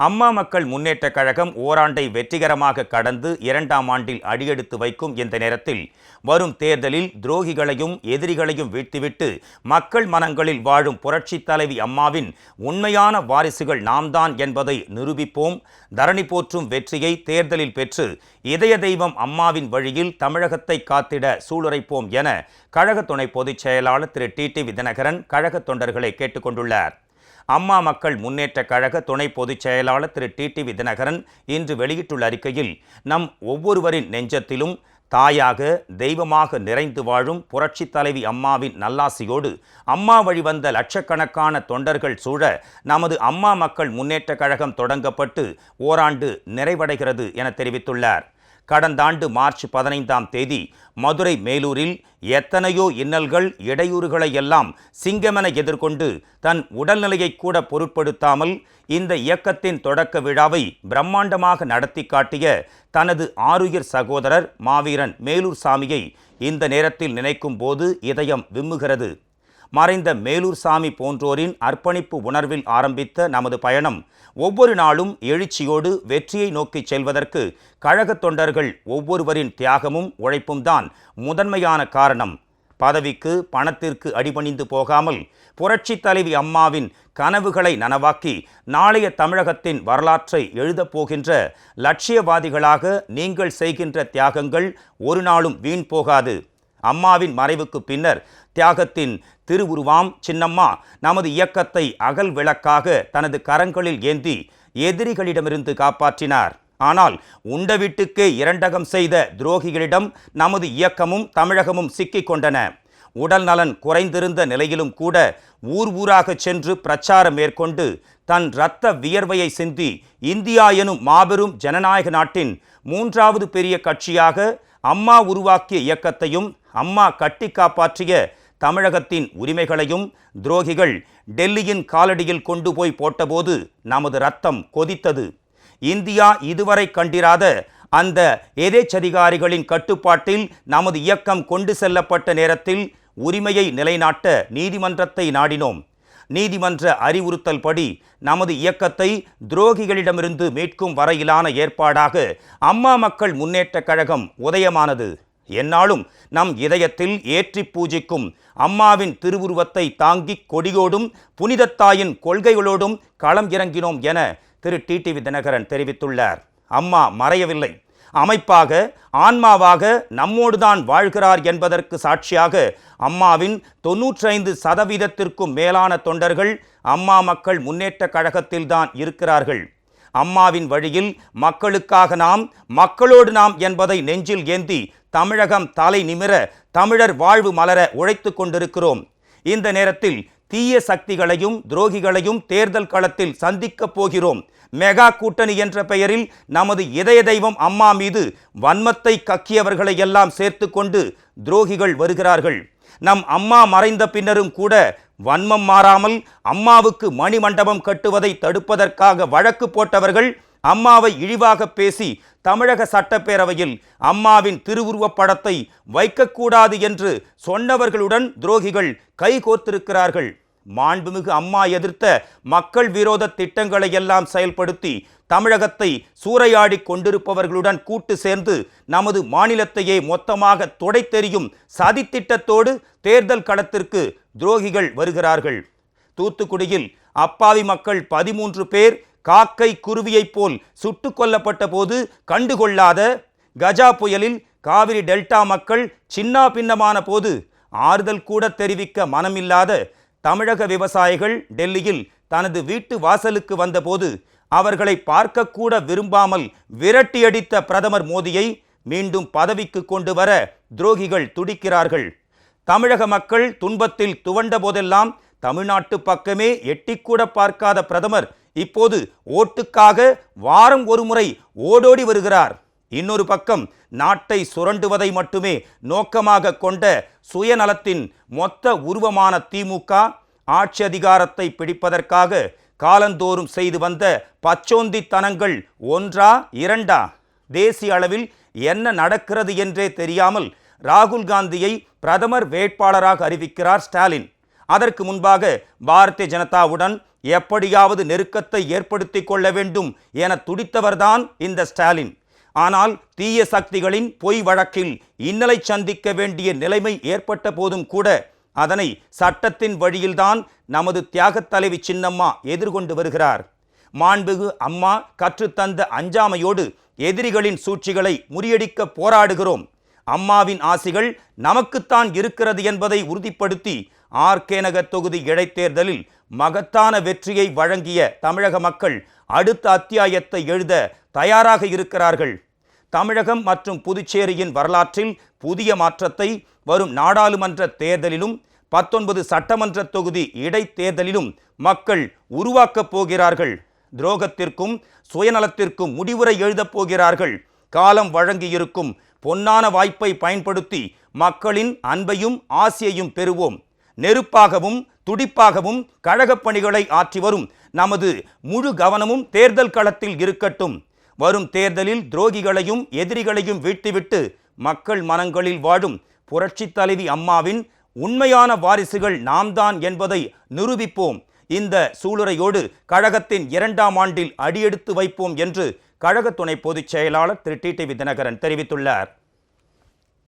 அம்மா மக்கள் முன்னேற்ற கழகம் ஓராண்டை வெற்றிகரமாக கடந்து இரண்டாம் ஆண்டில் அடியெடுத்து வைக்கும் இந்த நேரத்தில் வரும் தேர்தலில் துரோகிகளையும் எதிரிகளையும் வீழ்த்திவிட்டு மக்கள் மனங்களில் வாழும் புரட்சித் தலைவி அம்மாவின் உண்மையான வாரிசுகள் நாம்தான் என்பதை நிரூபிப்போம். தரணி போற்றும் வெற்றியை தேர்தலில் பெற்று இதய தெய்வம் அம்மாவின் வழியில் தமிழகத்தை காத்திட சூளுரைப்போம் என கழக துணை பொதுச் செயலாளர் திரு டிடிவி தினகரன் கழக தொண்டர்களை கேட்டுக்கொண்டுள்ளார் அம்மா மக்கள் முன்னேற்ற கழக துணை பொதுச் செயலாளர் திரு டிடிவி தினகரன் இன்று வெளியிட்டுள்ள அறிக்கையில் நம் ஒவ்வொருவரின் நெஞ்சத்திலும் தாயாக தெய்வமாக நிறைந்து வாழும் புரட்சி தலைவி அம்மாவின் நல்லாசியோடு அம்மா வழி வந்த லட்சக்கணக்கான தொண்டர்கள் சூழ நமது அம்மா மக்கள் முன்னேற்ற கழகம் தொடங்கப்பட்டு ஓராண்டு நிறைவடைகிறது என தெரிவித்துள்ளார். கடந்த ஆண்டு மார்ச் பதினைந்தாம் தேதி மதுரை மேலூரில் எத்தனையோ இன்னல்கள் இடையூறுகளை எல்லாம் சிங்கமென எதிர்கொண்டு தன் உடல்நிலையை கூட பொருட்படுத்தாமல் இந்த இயக்கத்தின் தொடக்க விழாவை பிரம்மாண்டமாக நடத்தி காட்டிய தனது ஆறுயிர் சகோதரர் மாவீரன் மேலூர் சாமியை இந்த நேரத்தில் நினைக்கும் போது இதயம் விம்முகிறது. மறைந்த மேலூர் சாமி போன்றோரின் அர்ப்பணிப்பு உணர்வில் ஆரம்பித்த நமது பயணம் ஒவ்வொரு நாளும் எழுச்சியோடு வெற்றியை நோக்கிச் செல்வதற்கு கழகத் தொண்டர்கள் ஒவ்வொருவரின் தியாகமும் உழைப்பும் தான் முதன்மையான காரணம். பதவிக்கு பணத்திற்கு அடிபணிந்து போகாமல் புரட்சித் தலைவி அம்மாவின் கனவுகளை நனவாக்கி நாளைய தமிழகத்தின் வரலாற்றை எழுதப் போகின்ற லட்சியவாதிகளாக நீங்கள் செய்கின்ற தியாகங்கள் ஒரு நாளும் வீண் போகாது. அம்மாவின் மறைவுக்கு பின்னர் தியாகத்தின் திருவுருவாம் சின்னம்மா. நமது இயக்கத்தை அகல் விளக்காக தனது கரங்களில் ஏந்தி எதிரிகளிடமிருந்து காப்பாற்றினார். ஆனால் உண்ட வீட்டுக்கே இரண்டகம் செய்த துரோகிகளிடம் நமது இயக்கமும் தமிழகமும் சிக்கிக் கொண்டன. உடல் நலன் குறைந்திருந்த நிலையிலும் கூட ஊர் ஊராக சென்று பிரச்சாரம் மேற்கொண்டு தன் இரத்த வியர்வையை சிந்தி இந்தியா எனும் மாபெரும் ஜனநாயக நாட்டின் மூன்றாவது பெரிய கட்சியாக அம்மா உருவாக்கிய இயக்கத்தையும் அம்மா கட்டி காப்பாற்றிய தமிழகத்தின் உரிமைகளையும் துரோகிகள் டெல்லியின் காலடியில் கொண்டு போய் போட்டபோது நமது ரத்தம் கொதித்தது. இந்தியா இதுவரை கண்டிராத அந்த எதேச்சதிகாரிகளின் கட்டுப்பாட்டில் நமது இயக்கம் கொண்டு செல்லப்பட்ட நேரத்தில் உரிமையை நிலைநாட்ட நீதிமன்றத்தை நாடினோம். நீதிமன்ற அறிவுறுத்தல் படி நமது இயக்கத்தை துரோகிகளிடமிருந்து மீட்கும் வரையிலான ஏற்பாடாக அம்மா மக்கள் முன்னேற்றக் கழகம் உதயமானது. என்னாலும் நம் இதயத்தில் ஏற்றி பூஜிக்கும் அம்மாவின் திருவுருவத்தை தாங்கிக் கொடியோடும் புனிதத்தாயின் கொள்கைகளோடும் களம் இறங்கினோம் என திரு டிடிவி தினகரன் தெரிவித்துள்ளார். அம்மா மறையவில்லை. அமைப்பாக ஆன்மாவாக நம்மோடுதான் வாழ்கிறார் என்பதற்கு சாட்சியாக அம்மாவின் தொன்னூற்றைந்து சதவீதத்திற்கும் மேலான தொண்டர்கள் அம்மா மக்கள் முன்னேற்ற கழகத்தில்தான் இருக்கிறார்கள். அம்மாவின் வழியில் மக்களுக்காக நாம் மக்களோடு நாம் என்பதை நெஞ்சில் ஏந்தி தமிழகம் தலை நிமிர தமிழர் வாழ்வு மலர உழைத்து கொண்டிருக்கிறோம். இந்த நேரத்தில் தீய சக்திகளையும் துரோகிகளையும் தேர்தல் களத்தில் சந்திக்கப் போகிறோம். மெகா கூட்டணி என்ற பெயரில் நமது இதய தெய்வம் அம்மா மீது வன்மத்தை கக்கியவர்களை எல்லாம் சேர்த்து கொண்டு துரோகிகள் வருகிறார்கள். நம் அம்மா மறைந்த பின்னரும் கூட வன்மம் மாறாமல் அம்மாவுக்கு மணிமண்டபம் கட்டுவதை தடுப்பதற்காக வழக்கு போட்டவர்கள் அம்மாவை இழிவாக பேசி தமிழக சட்டப்பேரவையில் அம்மாவின் திருவுருவப் படத்தை வைக்கக்கூடாது என்று சொன்னவர்களுடன் துரோகிகள் கைகோர்த்திருக்கிறார்கள் மாண்புமிகு அம்மா எதிர்த்த மக்கள் விரோத திட்டங்களை எல்லாம் செயல்படுத்தி தமிழகத்தை சூறையாடி கொண்டிருப்பவர்களுடன் கூட்டு சேர்ந்து நமது மாநிலத்தையே மொத்தமாக துடைத்தெறியும் சதித்திட்டத்தோடு தேர்தல் களத்திற்கு துரோகிகள் வருகிறார்கள். தூத்துக்குடியில் அப்பாவி மக்கள் பதிமூன்று பேர் காக்கை குருவியைப் போல் சுட்டு கொல்லப்பட்ட போது கண்டுகொள்ளாத கஜா புயலில் காவிரி டெல்டா மக்கள் சின்னா பின்னமான போது ஆறுதல் கூட தெரிவிக்க மனமில்லாத தமிழக விவசாயிகள் டெல்லியில் தனது வீட்டு வாசலுக்கு வந்தபோது அவர்களை பார்க்கக்கூட விரும்பாமல் விரட்டியடித்த பிரதமர் மோடியை மீண்டும் பதவிக்கு கொண்டு வர துரோகிகள் துடிக்கிறார்கள். தமிழக மக்கள் துன்பத்தில் துவண்ட போதெல்லாம் தமிழ்நாட்டு பக்கமே எட்டிக்கூட பார்க்காத பிரதமர் இப்போது ஓட்டுக்காக வாரம் ஒரு முறை ஓடோடி வருகிறார். இன்னொரு பக்கம் நாட்டை சுரண்டுவதை மட்டுமே நோக்கமாக கொண்ட சுயநலத்தின் மொத்த உருவமான திமுக ஆட்சி அதிகாரத்தை பிடிப்பதற்காக காலந்தோறும் செய்து வந்த பச்சோந்தித்தனங்கள் ஒன்றா இரண்டா? தேசிய அளவில் என்ன நடக்கிறது என்றே தெரியாமல் ராகுல் காந்தியை பிரதமர் வேட்பாளராக அறிவிக்கிறார் ஸ்டாலின். அதற்கு முன்பாக பாரதிய ஜனதாவுடன் எப்படியாவது நெருக்கத்தை ஏற்படுத்தி கொள்ள வேண்டும் என துடித்தவர்தான் இந்த ஸ்டாலின். ஆனால் தீய சக்திகளின் பொய் வழக்கில் இன்னலை சந்திக்க வேண்டிய நிலைமை ஏற்பட்ட போதும் கூட அதனை சட்டத்தின் வழியில்தான் நமது தியாகத் தலைவி சின்னம்மா எதிர்கொண்டு வருகிறார். மாண்புகு அம்மா கற்றுத்தந்த அஞ்சாமையோடு எதிரிகளின் சூழ்ச்சிகளை முறியடிக்க போராடுகிறோம். அம்மாவின் ஆசிகள் நமக்குத்தான் இருக்கிறது என்பதை உறுதிப்படுத்தி ஆர்கே நகர் தொகுதி இடைத்தேர்தலில் மகத்தான வெற்றியை வழங்கிய தமிழக மக்கள் அடுத்த அத்தியாயத்தை எழுத தயாராக இருக்கிறார்கள். தமிழகம் மற்றும் புதுச்சேரியின் வரலாற்றில் புதிய மாற்றத்தை வரும் நாடாளுமன்ற தேர்தலிலும் பத்தொன்பது சட்டமன்ற தொகுதி இடைத்தேர்தலிலும் மக்கள் உருவாக்கப் போகிறார்கள். துரோகத்திற்கும் சுயநலத்திற்கும் முடிவுரை எழுதப் போகிறார்கள். காலம் வழங்கியிருக்கும் பொன்னான வாய்ப்பை பயன்படுத்தி மக்களின் அன்பையும் ஆசையையும் பெறுவோம். நெருப்பாகவும் துடிப்பாகவும் கழகப் பணிகளை ஆற்றி வரும். நமது முழு கவனமும் தேர்தல் களத்தில் இருக்கட்டும். வரும் தேர்தலில் துரோகிகளையும் எதிரிகளையும் வீழ்த்திவிட்டு மக்கள் மனங்களில் வாழும் புரட்சித் தலைவி அம்மாவின் உண்மையான வாரிசுகள் நாம்தான் என்பதை நிரூபிப்போம். இந்த சூளுரையோடு கழகத்தின் இரண்டாம் ஆண்டில் அடியெடுத்து வைப்போம் என்று கழக துணை பொதுச் செயலாளர் திரு. டிடிவி தினகரன் தெரிவித்துள்ளார்.